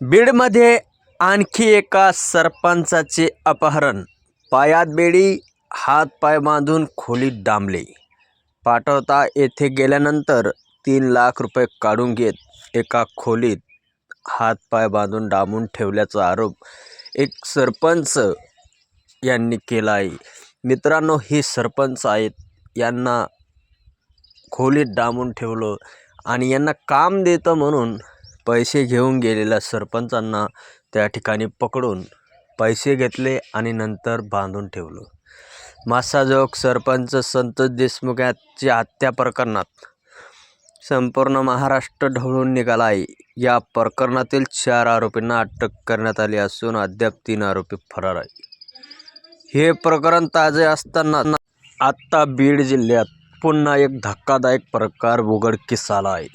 बीडमध्ये आणखी एका सरपंचाचे अपहरण. पायात बेडी हात पाय बांधून खोलीत डांबले. पाठवता येथे गेल्यानंतर तीन लाख रुपये काढून घेत एका खोलीत हात पाय बांधून डांबून ठेवल्याचा आरोप एक सरपंच यांनी केला आहे. मित्रांनो हे सरपंच आहेत. यांना खोलीत डांबून ठेवलं आणि यांना काम देतं म्हणून पैसे घेऊन गेलेल्या सरपंचांना त्या ठिकाणी पकडून पैसे घेतले आणि नंतर बांधून ठेवलं. मासाजोग सरपंच संतोष देशमुख याच्या हत्या प्रकरणात संपूर्ण महाराष्ट्र ढवळून निघाला आहे. या प्रकरणातील चार आरोपींना अटक करण्यात आली असून अद्याप तीन आरोपी फरार आहे हे प्रकरण ताजे असताना आत्ता बीड जिल्ह्यात पुन्हा एक धक्कादायक प्रकार उघडकीस आला आहे.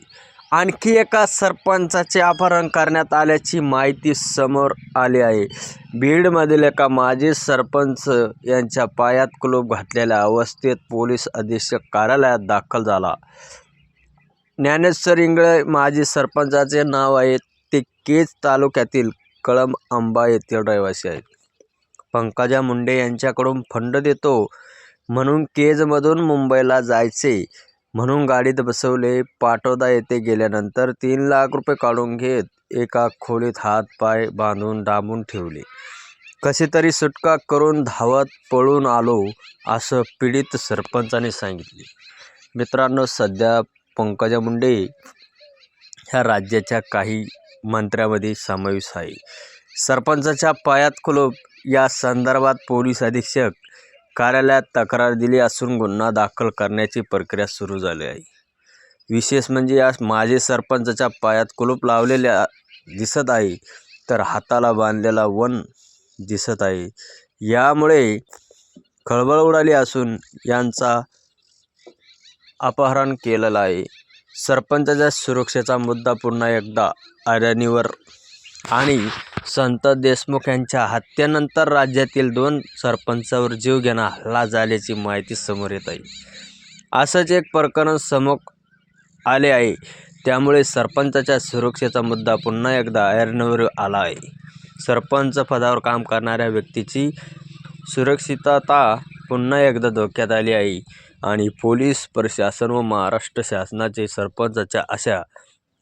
आणखी एका सरपंचाचे अपहरण करण्यात आल्याची माहिती समोर आली आहे. बीडमधील एका माजी सरपंच यांच्या पायात कुलूप घातलेल्या अवस्थेत पोलीस अधीक्षक कार्यालयात दाखल झाला. ज्ञानेश्वर इंगळे माजी सरपंचाचे नाव आहे ते केज तालुक्यातील कळम आंबा येथील रहिवासी आहेत. पंकजा मुंडे यांच्याकडून फंड देतो म्हणून केजमधून मुंबईला जायचे. म्हणून गाडीत बसवले. पाटोदा येथे गेल्यानंतर तीन लाख रुपये काढून घेत एका खोलीत हात पाय बांधून डांबून ठेवले. कशी तरी सुटका करून धावत पळून आलो असं पीडित सरपंचाने सांगितले. मित्रांनो सध्या पंकजा मुंडे ह्या राज्याच्या काही मंत्र्यामध्ये समावेश आहे. सरपंचाच्या पायात कुलूप. या संदर्भात पोलीस अधीक्षक कार्यालयात तक्रार दिली असून गुन्हा दाखल करण्याची प्रक्रिया सुरू झाली आहे. विशेष म्हणजे या माजी सरपंचाच्या पायात कुलूप लावलेल्या दिसत आहे तर हाताला बांधलेला वन दिसत आहे. यामुळे खळबळ उडाली असून यांचा अपहरण केलेला आहे. सरपंचाच्या सुरक्षेचा मुद्दा पुन्हा एकदा अडाणीवर आणि संत देशमुख यांच्या हत्येनंतर राज्यातील दोन सरपंचावर जीवघेणा हल्ला झाल्याची माहिती समोर येत आहे. असंच एक प्रकरण समोर आले आहे. त्यामुळे सरपंचाच्या सुरक्षेचा मुद्दा पुन्हा एकदा ऐरणीवर आला आहे. सरपंच पदावर काम करणाऱ्या व्यक्तीची सुरक्षितता पुन्हा एकदा धोक्यात आली आहे. आणि पोलीस प्रशासन व महाराष्ट्र शासनाचे सरपंचाच्या अशा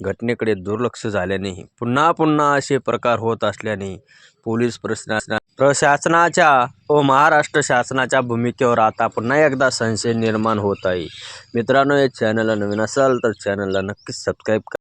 घटनेकडे दुर्लक्ष झाल्याने पुन्हा पुन्हा असे प्रकार होत असल्याने पोलीस प्रशासना प्रशासनाच्या व महाराष्ट्र शासनाच्या भूमिकेवर आता पुन्हा एकदा संशय निर्माण होत आहे. मित्रांनो या चॅनलला नवीन असाल तर चॅनलला नक्कीच सबस्क्राईब करा.